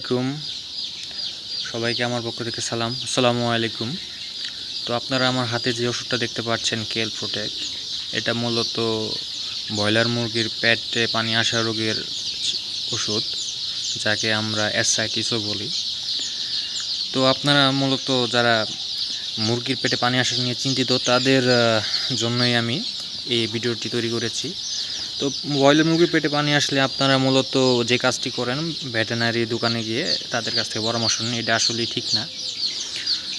আলাইকুম। সবাইকে আমার পক্ষ থেকে সালাম। আসসালামু আলাইকুম। তো আপনারা আমার হাতে যে ওষুধটা দেখতে পাচ্ছেন কেল প্রোটেক এটা মূলত ব্রয়লার মুরগির পেটে পানি আসা রোগের ওষুধ, যাকে আমরা অ্যাসাইটিসও বলি। তো আপনারা মূলত যারা মুরগির পেটে পানি আসা নিয়ে চিন্তিত, তাদের জন্যই আমি এই ভিডিওটি তৈরি করেছি। তো ব্রয়লার মুরগির পেটে পানি আসলে আপনারা মূলত যে কাজটি করেন ভেটেনারি দোকানে গিয়ে তাদের কাছ থেকে পরামর্শ নিন, এটা আসলেই ঠিক না।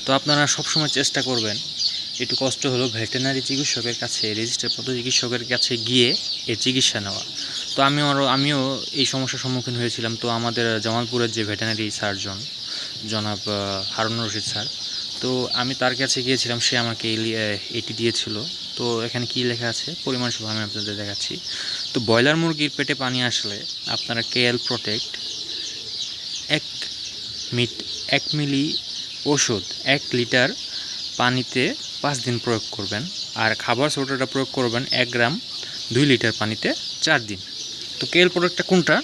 তো আপনারা সবসময় চেষ্টা করবেন, একটু কষ্ট হলো ভেটেনারি চিকিৎসকের কাছে রেজিস্টার পদ্ধ চিকিৎসকের কাছে গিয়ে এর চিকিৎসা নেওয়া। তো আমিও আরও আমিও এই সমস্যার সম্মুখীন হয়েছিলাম। তো আমাদের জামালপুরের যে ভেটেনারি সার্জন জনাব হারুন রশিদ স্যার তো আমি তার কাছে গিয়েছিলাম, সে আমাকে এটি দিয়েছিল। তো এখানে কি লেখা আছে? পরিমাণ সহ আমি আপনাদের দেখাচ্ছি। তো ব্রয়লার মুরগির পেটে পানি আসলে আপনারা কেএল প্রোটেক্ট এক মিট এক মিলি ওষুধ এক লিটার পানিতে পাঁচ দিন প্রয়োগ করবেন। আর খাবার সোডাটা প্রয়োগ করবেন এক গ্রাম দুই লিটার পানিতে চার দিন। তো কেএল প্রোডাক্টটা কোনটা?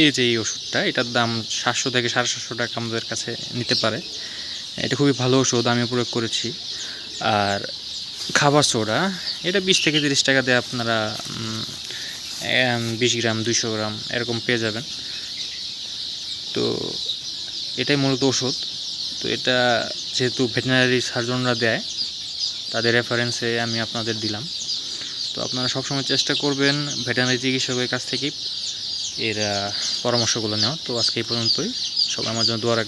এই যে এই ওষুধটা এটার দাম সাতশো থেকে সাড়ে সাতশো টাকা আমাদের কাছে নিতে পারে। এটা খুবই ভালো ওষুধ আমি প্রয়োগ করেছি। আর খাবার সোডা, এটা বিশ থেকে তিরিশ টাকা দিয়ে আপনারা বিশ গ্রাম, দুইশো গ্রাম এরকম পেয়ে যাবেন। তো এটাই মূলত ওষুধ। তো এটা যেহেতু ভেটেনারি সার্জনরা দেয়, তাদের রেফারেন্সে আমি আপনাদের দিলাম। তো আপনারা সবসময় চেষ্টা করবেন ভেটেনারি চিকিৎসকের কাছ থেকেই এর পরামর্শগুলো নেওয়া তো আজকে এই পর্যন্তই। সবাই আমার জন্য দোয়া রাখবেন।